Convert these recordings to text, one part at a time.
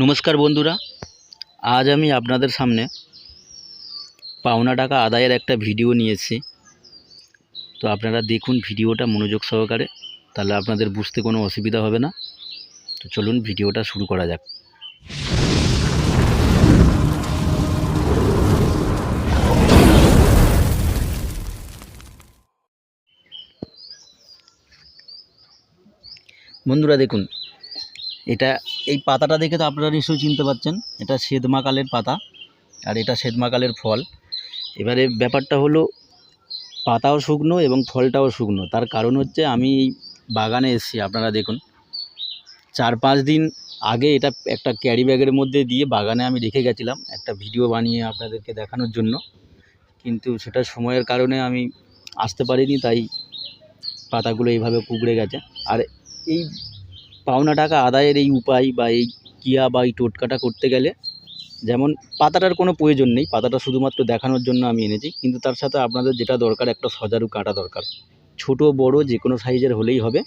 নমস্কার বন্ধুরা, আজ আমি আপনাদের সামনে পাওনা টাকা আদায়ের একটা ভিডিও নিয়েছি। তো আপনারা দেখুন ভিডিওটা মনোযোগ সহকারে, তাহলে আপনাদের বুঝতে কোনো অসুবিধা হবে না। তো চলুন ভিডিওটা শুরু করা যাক। বন্ধুরা দেখুন, এটা এই পাতাটা দেখে তো আপনারা নিশ্চয়ই চিনতে পারছেন এটা সেদমাকালের পাতা আর এটা সেদমাকালের ফল। এবারে ব্যাপারটা হলো, পাতাও শুকনো এবং ফলটাও শুকনো। তার কারণ হচ্ছে আমি বাগানে এসেছি, আপনারা দেখুন। চার পাঁচ দিন আগে এটা একটা ক্যারি ব্যাগের মধ্যে দিয়ে বাগানে আমি রেখে গেছিলাম, একটা ভিডিও বানিয়ে আপনাদেরকে দেখানোর জন্য। কিন্তু সেটা সময়ের কারণে আমি আসতে পারিনি, তাই পাতাগুলো এইভাবে কুকড়ে গেছে। আর এই পাওনা টাকা আদায়ের এই উপায় বা এই কিয়া বা এই টোটকাটা করতে গেলে যেমন পাতাটার কোনো প্রয়োজন নেই, পাতাটা শুধুমাত্র দেখানোর জন্য আমি এনেছি। কিন্তু তার সাথে আপনাদের যেটা দরকার, একটা সজারু কাটা দরকার। ছোট, বড় যে কোনো সাইজের হলেই হবে।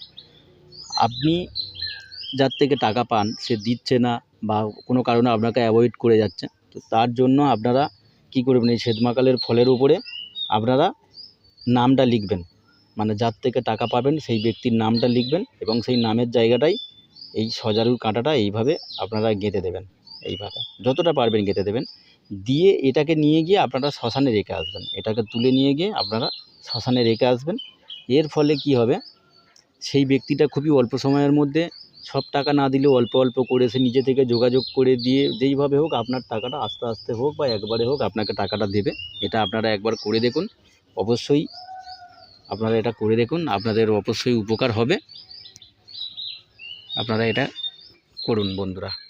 আপনি যার থেকে টাকা পান, সে দিচ্ছে না বা কোনো কারণে আপনাকে অ্যাভয়েড করে যাচ্ছে, তো তার জন্য আপনারা কী করবেন, এই শ্বেতমাকালের ফলের উপরে আপনারা নামটা লিখবেন। মানে যার থেকে টাকা পাবেন, সেই ব্যক্তির নামটা লিখবেন এবং সেই নামের জায়গাটাই এই সজারুর কাঁটাটা এইভাবে আপনারা গেঁথে দেবেন, এইভাবে। যতটা পারবেন গেঁথে দেবেন। দিয়ে এটাকে নিয়ে গিয়ে আপনারা শ্মশানে রেখে আসবেন। এটাকে তুলে নিয়ে গিয়ে আপনারা শ্মশানে রেখে আসবেন। এর ফলে কি হবে? সেই ব্যক্তিটা খুবই অল্প সময়ের মধ্যে সব টাকা না দিলেও অল্প অল্প করে সে নিজে থেকে যোগাযোগ করে দিয়ে যেইভাবে হোক আপনার টাকাটা আস্তে আস্তে হোক বা একবারে হোক আপনাকে টাকাটা দেবে। এটা আপনারা একবার করে দেখুন। অবশ্যই আপনারা এটা করে দেখুন। আপনাদের অবশ্যই উপকার হবে। আপনারা এটা করুন বন্ধুরা।